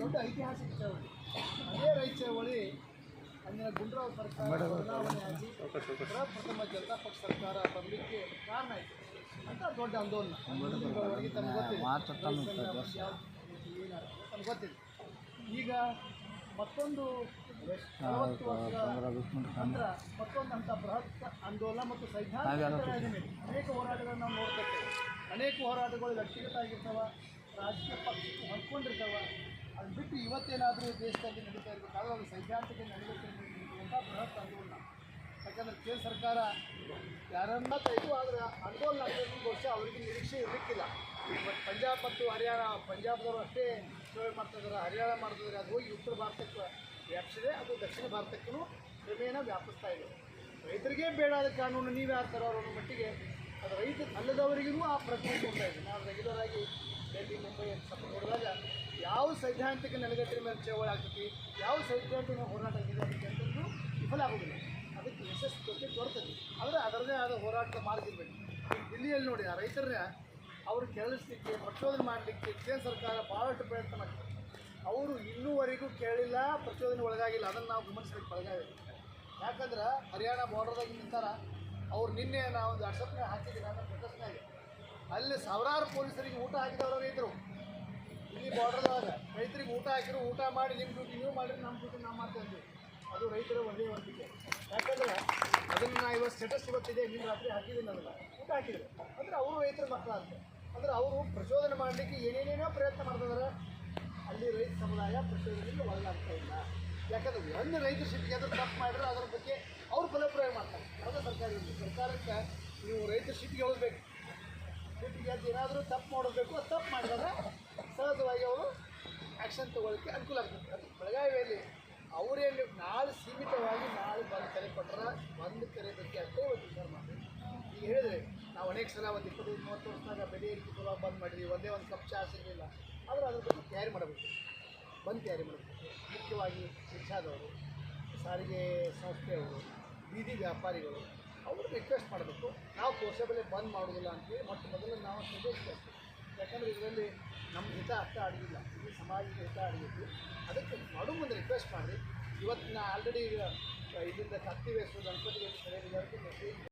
ದೊಡ್ಡ ಐತಿಹಾಸಿಕ ಚಳವಳಿ ಅದೇ ರೈತ ಚಳವಳಿ ಅಂದಿನ ಗುಂಡ್ರಾವ್ ಸರ್ಕಾರ ಬದಲಾವಣೆಯಾಗಿ ಪ್ರಥಮ ಜನತಾ ಪಕ್ಷ ಸರ್ಕಾರ ಬರಲಿಕ್ಕೆ ಕಾರಣ ಆಯಿತು ಅಂತ ದೊಡ್ಡ ಆಂದೋಲನ ತಮ್ಗೆ ಗೊತ್ತಿದೆ ಈಗ ಮತ್ತೊಂದು ನಲವತ್ತು ವರ್ಷ ನಂತರ ಮತ್ತೊಂದು ಅಂತ ಬೃಹತ್ ಆಂದೋಲನ ಮತ್ತು ಸೈದ್ಧಾಂತಿಕ ಅನೇಕ ಹೋರಾಟಗಳನ್ನು ನಾವು ನೋಡ್ತಿರ್ತೇವೆ ಅನೇಕ ಹೋರಾಟಗಳು ವ್ಯಕ್ತಿಗತ ಆಗಿರ್ತಾವ ರಾಜಕೀಯ ಪಕ್ಷಕ್ಕೆ ಹೊಂದ್ಕೊಂಡಿರ್ತಾವ. ಅದು ಬಿಟ್ಟು ಇವತ್ತೇನಾದರೂ ದೇಶದಲ್ಲಿ ನಡೀತಾ ಇರಬೇಕಾದ್ರೆ ಅದು ಸೈದ್ಧಾಂತಿಕ ಅಂತ ಬೃಹತ್ ಆಂದೋಲನ. ಯಾಕಂದರೆ ಕೇಂದ್ರ ಸರ್ಕಾರ ಯಾರನ್ನ ತೆಗೆದು ಆದರೆ ಆಂದೋಲನ ಆಗಬೇಕು ಬಹುಶಃ ಅವರಿಗೆ ನಿರೀಕ್ಷೆ ಇರಲಿಕ್ಕಿಲ್ಲ. ಬಟ್ ಪಂಜಾಬ್ ಮತ್ತು ಹರಿಯಾಣ, ಪಂಜಾಬ್ದವರು ಅಷ್ಟೇ ಸೇವೆ ಮಾಡ್ತಿದ್ದಾರೆ ಹರಿಯಾಣ ಮಾಡ್ತಿದ್ದಾರೆ, ಅದು ಹೋಗಿ ಉತ್ತರ ಭಾರತಕ್ಕೆ ವ್ಯಾಪಿಸಿದೆ, ಅದು ದಕ್ಷಿಣ ಭಾರತಕ್ಕೂ ಕ್ರಮೇಣ ವ್ಯಾಪಿಸ್ತಾ ಇದೆ. ರೈತರಿಗೆ ಬೇಡಾದ ಕಾನೂನು, ನೀವು ಯಾರು ತರೋ ಅನ್ನೋ ಮಟ್ಟಿಗೆ ಅದು ರೈತ ಅಲ್ಲದವರಿಗೂ ಆ ಪ್ರಜ್ಞೆ ಕೊಡ್ತಾ ಇದೆ. ನಾವು ರೆಗ್ಯುಲರ್ ಆಗಿ ಡೆಲ್ಲಿ ಮುಂಬೈ ಸಪೋರ್ಟ್ ನೋಡಿದಾಗ ಯಾವ ಸೈದ್ಧಾಂತಿಕ ನೆಲೆಗಟ್ಟಿನ ಮೇಲೆ ಚಳವಳಿ ಆಗ್ತೈತಿ, ಯಾವ ಸೈದ್ಧಾಂತಿಕ ಹೋರಾಟ ಆಗಿದೆ ಅಂತಂದು ವಿಫಲ ಆಗೋದಿಲ್ಲ. ಅದಕ್ಕೆ ಯಶಸ್ವಿ ದೊರಕತಿ ಆದರೆ ಅದರದೇ ಆದ ಹೋರಾಟದ ಮಾರ್ಗ ಇರಬೇಕು. ಈಗ ದಿಲ್ಲಿಯಲ್ಲಿ ನೋಡಿ, ಆ ರೈತರನ್ನ ಅವರು ಕೇಳಿಸ್ಲಿಕ್ಕೆ, ಪ್ರಚೋದನೆ ಮಾಡಲಿಕ್ಕೆ ಕೇಂದ್ರ ಸರ್ಕಾರ ಭಾಳಷ್ಟು ಪ್ರಯತ್ನ ಮಾಡ್ತಾರೆ. ಅವರು ಇನ್ನೂವರೆಗೂ ಕೇಳಿಲ್ಲ, ಪ್ರಚೋದನೆ ಒಳಗಾಗಿಲ್ಲ. ಅದನ್ನು ನಾವು ಗಮನಿಸ್ಬೇಕು ಒಳಗಾಗಿಲ್ಲ ಯಾಕಂದ್ರೆ ಹರಿಯಾಣ ಬಾರ್ಡರ್ದಾಗ ನಿಂತಾರ ಅವ್ರು ನಿನ್ನೆ ನಾವು ಒಂದು ವಾಟ್ಸಪ್ನಾಗ ಹಾಕಿದ್ದೀವಿ ನಾನು ಆಗಿದೆ ಅಲ್ಲಿ ಸಾವಿರಾರು ಪೊಲೀಸರಿಗೆ ಊಟ ಹಾಕಿದವರು ಬಾರ್ಡರ್ದಾಗ ರೈತರಿಗೆ ಊಟ ಹಾಕಿರು ಊಟ ಮಾಡಿ ನಿಮ್ಮ ಡ್ಯೂಟಿ ನೀವು ಮಾಡಿರಿ ನಮ್ಮ ಡ್ಯೂಟಿ ನಾವು ಮಾಡ್ತೇವೆ ಅದು ರೈತರ ಒಂದೇ ವರ್ತಿಕೆ. ಯಾಕಂದ್ರೆ ಅದನ್ನು ನಾ ಇವತ್ತು ಸ್ಟೇಟಸ್ ಇವತ್ತಿದೆ ನಿಮ್ಮ ರಾತ್ರಿ ಹಾಕಿದ್ದೀನಿ ಅದನ್ನು. ಊಟ ಹಾಕಿದ್ರು. ಅಂದರೆ ಅವರು ರೈತರ ಮಕ್ಕಳ ಅಂತ ಅಂದರೆ ಅವರು ಪ್ರಚೋದನೆ ಮಾಡಲಿಕ್ಕೆ ಏನೇನೇನೋ ಪ್ರಯತ್ನ ಮಾಡ್ತಿದ್ದಾರೆ ಅಲ್ಲಿ ರೈತ ಸಮುದಾಯ ಪ್ರಚೋದನೆಗೆ ಒಳಗಾಗ್ತಾ ಇಲ್ಲ. ಯಾಕಂದ್ರೆ ಒಂದು ರೈತ ಸಿಟ್ಟಿಗೆ ಅದ್ರ ತಪ್ಪು ಮಾಡಿದ್ರೆ ಅದರ ಬಗ್ಗೆ ಅವ್ರು ಫಲಪ್ರಯೋಗ ಮಾಡ್ತಾರೆ. ಯಾವುದೇ ಸರ್ಕಾರ ಸರ್ಕಾರಕ್ಕೆ ನೀವು ರೈತ ಸಿಟ್ಟಿಗೆ ಹೋಗ್ಬೇಕು. ಸಿಟ್ಟಿಗೆ ಅದು ಏನಾದರೂ ತಪ್ಪು ಮಾಡಬೇಕು ಅದು ತಪ್ಪು ಮಾಡಿದಾಗ ಸಹಜವಾಗಿ ಅವರು ಆ್ಯಕ್ಷನ್ ತೊಗೊಳಕ್ಕೆ ಅನುಕೂಲ ಆಗ್ತದೆ. ಅದು ಬೆಳಗಾವಿಯಲ್ಲಿ ಅವರೇನು ನಾಳೆ ಸೀಮಿತವಾಗಿ ನಾಳೆ ಬಂದು ಕರೆ ಕೊಟ್ಟರೆ ಒಂದು ಕರೆ ಬಗ್ಗೆ ಅಷ್ಟೇ ಒಂದು ವಿಚಾರ ಮಾಡಿ ಈಗ ಹೇಳಿದ್ರೆ, ನಾವು ಅನೇಕ ಸಲ ಒಂದು ಇಪ್ಪತ್ತೈದು, ಮೂವತ್ತು ವರ್ಷದಾಗ ಬೆಲೆ ಏರಿಕೆ ಸಲ ಬಂದ್ ಮಾಡಿದ್ವಿ, ಒಂದೇ ಒಂದು ಕಪ್ ಚಹಾ ಸಿಗಲಿಲ್ಲ. ಆದರೆ ಅದ್ರ ಬಗ್ಗೆ ತಯಾರಿ ಮಾಡಬೇಕು. ಬಂದು ತಯಾರಿ ಮಾಡಬೇಕು. ಮುಖ್ಯವಾಗಿ ಶಿಕ್ಷಾದವರು ಸಾರಿಗೆ ಸಂಸ್ಥೆಯವರು, ಬೀದಿ ವ್ಯಾಪಾರಿಗಳು ಅವರು ರಿಕ್ವೆಸ್ಟ್ ಮಾಡಬೇಕು. ನಾವು ಕೋರ್ಸಬಲೆ ಬಂದ್ ಮಾಡೋದಿಲ್ಲ ಅಂತೇಳಿ ಮೊಟ್ಟ ಮೊದಲು ನಾವು ಸಜೆಸ್ಟ್ ಯಾಕಂದರೆ ಇದರಲ್ಲಿ ನಮ್ಮ ಹಿತ ಅರ್ಥ ಅಡಗಿಲ್ಲ ಇದು ಸಮಾಜದ ಹಿತ ಅಡಗಿದ್ದು ಅದಕ್ಕೆ ಮಾಡು ಮುಂದೆ ರಿಕ್ವೆಸ್ಟ್ ಮಾಡಿ ಇವತ್ತಿನ ಆಲ್ರೆಡಿ ಇದರಿಂದ ಕತ್ತಿ ವೇಸು ಗಣಪತಿ